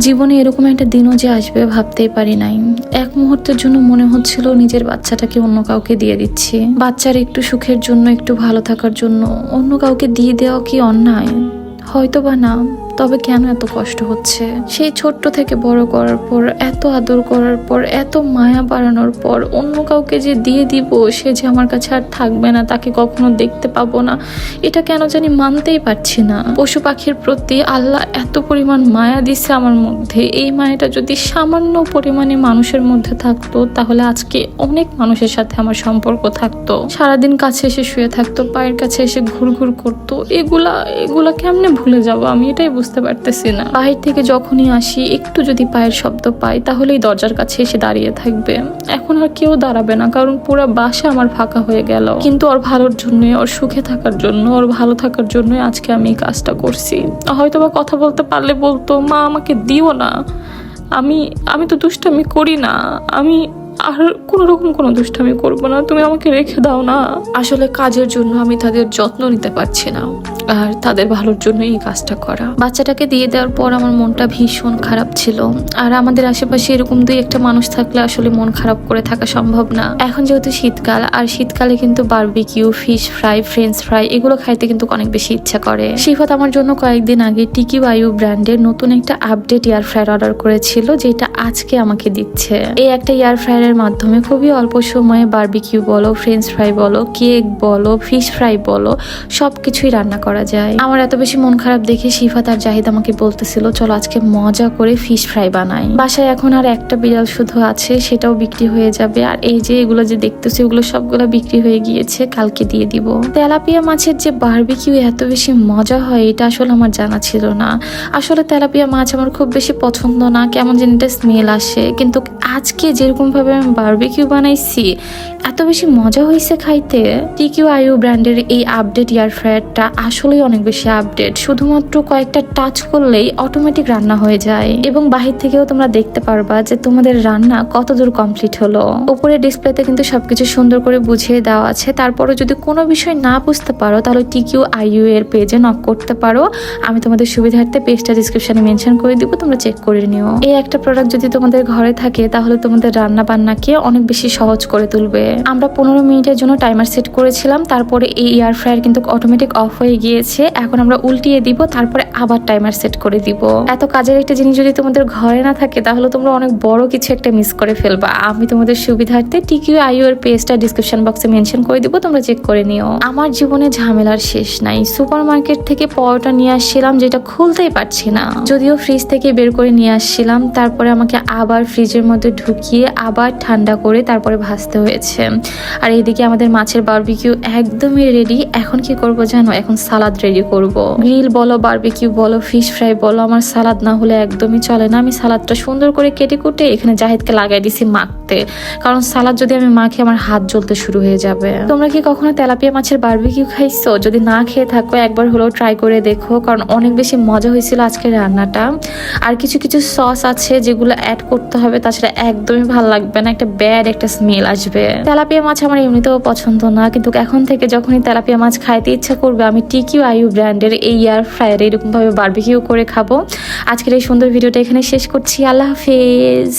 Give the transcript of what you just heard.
জীবনে এরকম একটা দিনও যে আসবে ভাবতেই পারি নাই। এক মুহূর্তের জন্য মনে হচ্ছিল নিজের বাচ্চাটাকে অন্য কাউকে দিয়ে দিচ্ছি। বাচ্চার একটু সুখের জন্য, একটু ভালো থাকার জন্য অন্য কাউকে দিয়ে দেওয়া কি অন্যায়? হয়তো বা না। তবে কেন এত কষ্ট হচ্ছে? সেই ছোট্ট থেকে বড় করার পর, এত আদর করার পর, এত মায়া বাড়ানোর পর, অন্য কাউকে যে দিয়ে দিব, সে যে আমার কাছে আর থাকবে না, তাকে কখনো দেখতে পাবো না। এটা কেন জানি মানতেই পারছি না। পশু পাখির প্রতি আল্লাহ এত পরিমাণ মায়া দিছে আমার মধ্যে। এই মায়াটা যদি সামান্য পরিমাণে মানুষের মধ্যে থাকতো, তাহলে আজকে অনেক মানুষের সাথে আমার সম্পর্ক থাকতো। সারাদিন কাছে এসে শুয়ে থাকতো, পায়ের কাছে এসে ঘুরঘুর করতো। এগুলা এগুলা কেমনে ভুলে যাব? আমি এটাই বুঝতে পারতেছি না। বাহির থেকে যখনই আসি, একটু যদি পায়ের শব্দ পাই, তাহলেই দরজার কাছে এসে দাঁড়িয়ে থাকবে। এখন আর কেউ দাঁড়াবে না, কারণ পুরো বাসা আমার ফাঁকা হয়ে গেল। কিন্তু ওর ভালোর জন্য ওর সুখে থাকার জন্য, ওর ভালো থাকার জন্য আজকে আমি এই কাজটা করছি। হয়তো বা কথা বলতে পারলে বলতো, মা, আমাকে দিও না। আমি আমি তো দুষ্টামি করি না। আমি আর কোনো রকম কোনো দুষ্টামি করব না। তুমি আমাকে রেখে দাও না। আসলে কাজের জন্য আমি তাদের যত্ন নিতে পারছি না। আর তাদের ভালোর জন্য এই কাজটা করা। বাচ্চাটাকে দিয়ে দেওয়ার পর আমার মনটা ভীষণ খারাপ ছিল। আর আমাদের আশেপাশে এরকম দুই একটা মানুষ থাকলে আসলে মন খারাপ করে থাকা সম্ভব না। এখন যেহেতু শীতকাল, আর শীতকালে কিন্তু barbecue fish fry french fry এগুলো খাইতে কিন্তু অনেক বেশি ইচ্ছা করে। শিফাত আমার জন্য কয়েকদিন আগে টিকি বায়ু ব্র্যান্ডের নতুন একটা আপডেট এয়ার ফ্রায়ার অর্ডার করেছিল, যেটা আজকে আমাকে দিচ্ছে। এই একটা এয়ার ফ্রায়ারের মাধ্যমে খুবই অল্প সময়ে বারবিকিউ বলো ফ্রেঞ্চ ফ্রাই বলো কেক বলো ফিশ ফ্রাই বলো, সবকিছুই রান্না করা যায়। আমার এত বেশি মন খারাপ দেখে শিফা তার জাহিদ আমাকে বলতেছিল, চলো আজকে মজা করে ফিশ ফ্রাই বানাই। বাসায় এখন আর একটা বিড়াল শুধু আছে, সেটাও বিক্রি হয়ে যাবে। আর এই যে এগুলো যে দেখতেছি ওগুলো সবগুলো বিক্রি হয়ে গিয়েছে, কালকে দিয়ে দিব। তেলাপিয়া মাছের যে বারবিকিউ এত বেশি মজা হয়, এটা আসলে আমার জানা ছিল না। আসলে তেলাপিয়া মাছ আমার খুব বেশি পছন্দ না, কেমন যেন একটা স্মেল আসে। কিন্তু আজকে যেরকম ভাবে আমি বারবিকিউ বানাইছি, এত বেশি মজা হয়েছে খাইতে। টিকিউ আইউ ব্র্যান্ডের এই আপডেট এয়ার ফ্রায়ারটা আসলেই অনেক বেশি আপডেট শুধুমাত্র কয়েকটা টাচ করলেই অটোমেটিক রান্না হয়ে যায়। এবং বাহির থেকেও তোমরা দেখতে পারবা যে তোমাদের রান্না কত দূর কমপ্লিট হলো। উপরে ডিসপ্লেতে কিন্তু সবকিছু সুন্দর করে বুঝিয়ে দেওয়া আছে। তারপরে যদি কোনো বিষয় না বুঝতে পারো, তাহলে টিকিউ আইইউ এর পেজে নক করতে পারো। আমি তোমাদের সুবিধার্থে পেজটা ডিসক্রিপশনে মেনশন করে দিব, তোমরা চেক করে নিও। এই একটা প্রোডাক্ট যদি তোমাদের ঘরে থাকে, তাহলে তোমাদের রান্না বান্নাকে অনেক বেশি সহজ করে তুলবে। আমরা পনেরো মিনিটের জন্য টাইমার সেট করেছিলাম, তারপরে এই এয়ার ফ্রায়ার কিন্তু অটোমেটিক অফ হয়ে গিয়েছে, এখন আমরা উল্টিয়ে দিব, তারপরে আবার টাইমার সেট করে দিব। এত কাজের একটা জিনিস যদি তোমাদের ঘরে না থাকে, তাহলে তোমরা অনেক বড় কিছু একটা মিস করে ফেলবা। আমি তোমাদের সুবিধার্থে টিকিউ আইউ এর পেজটা ডিসক্রিপশন বক্সে মেনশন করে দিব, তোমরা চেক করে নিও। আমার জীবনে ঝামেলার শেষ নাই। সুপার মার্কেট থেকে পরোটা নিয়ে আসছিলাম, যেটা খুলতেই পারছি না। যদিও ফ্রিজ থেকে বের করে নিয়ে আসছিলাম, তারপরে আমাকে আবার ফ্রিজের মধ্যে ঢুকিয়ে আবার ঠান্ডা করে তারপরে ভাজতে হয়েছে। আর এইদিকে আমাদের মাছের বারবিকিউ একদমই রেডি এখন কি করব জানো? এখন সালাদ রেডি করব। গ্রিল বলো বারবিকিউ বলো ফিশ ফ্রাই বলো, আমার সালাদ না হলে একদমই চলে না। আমি সালাদটা সুন্দর করে কেটে কুটে এখানে জাহিদকে লাগাই দিছি মাখতে। কারণ সালাদ যদি আমি মাখি, আমার হাত জ্বলতে শুরু হয়ে যাবে। তোমরা কি কখনো তেলাপিয়া মাছের বারবিকিউ খাইছো? যদি না খেয়ে থাকো, একবার হলেও ট্রাই করে দেখো, কারণ অনেক বেশি মজা হয়েছিল আজকের রান্নাটা। আর কিছু কিছু সস আছে যেগুলো অ্যাড করতে হবে, তাছাড়া একদমই ভালো লাগবে না, একটা ব্যাড একটা স্মেল আসবে। তেলাপিয়া মাছ আমার এমনিতেও পছন্দ না, কিন্তু এখন থেকে যখনই তেলাপিয়া মাছ খাইতে ইচ্ছা করবে, আমি টিকিউ আইউ ব্র্যান্ডের এই এয়ার ফ্রায়ার এরকমভাবে বারবিকিউ করে খাব। আজকের এই সুন্দর ভিডিওটা এখানে শেষ করছি। আল্লাহ হাফেজ।